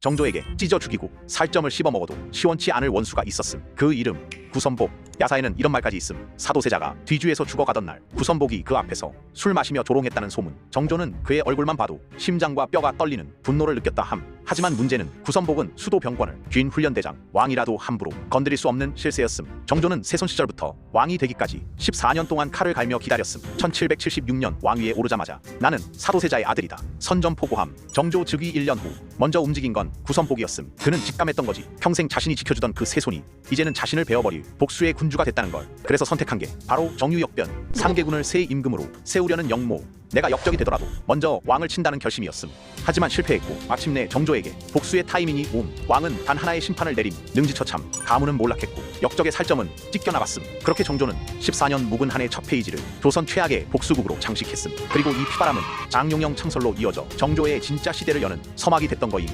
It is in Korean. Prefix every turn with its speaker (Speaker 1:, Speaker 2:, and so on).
Speaker 1: 정조에게 찢어 죽이고 살점을 씹어 먹어도 시원치 않을 원수가 있었음. 그 이름 구선복. 야사에는 이런 말까지 있음. 사도세자가 뒤주에서 죽어가던 날 구선복이 그 앞에서 술 마시며 조롱했다는 소문. 정조는 그의 얼굴만 봐도 심장과 뼈가 떨리는 분노를 느꼈다 함. 하지만 문제는 구선복은 수도 병권을 쥔 훈련대장 왕이라도 함부로 건드릴 수 없는 실세였음. 정조는 세손 시절부터 왕이 되기까지 14년 동안 칼을 갈며 기다렸음. 1776년 왕위에 오르자마자 나는 사도세자의 아들이다. 선전포고함. 정조 즉위 1년 후 먼저 움직인 건 구선복이었음. 그는 직감했던 거지. 평생 자신이 지켜주던 그 세손이 이제는 자신을 베어버 릴 복수의 군주가 됐다는 걸. 그래서 선택한 게 바로 정유역변. 상계군을 새 임금으로 세우려는 영모. 내가 역적이 되더라도 먼저 왕을 친다는 결심이었음. 하지만 실패했고 마침내 정조에게 복수의 타이밍이 옴. 왕은 단 하나의 심판을 내림. 능지처참. 가문은 몰락했고 역적의 살점은 찢겨나갔음. 그렇게 정조는 14년 묵은 한해 첫 페이지를 조선 최악의 복수국으로 장식했음. 그리고 이 피바람은 장용영 창설로 이어져 정조의 진짜 시대를 여는 서막이 됐던 거임.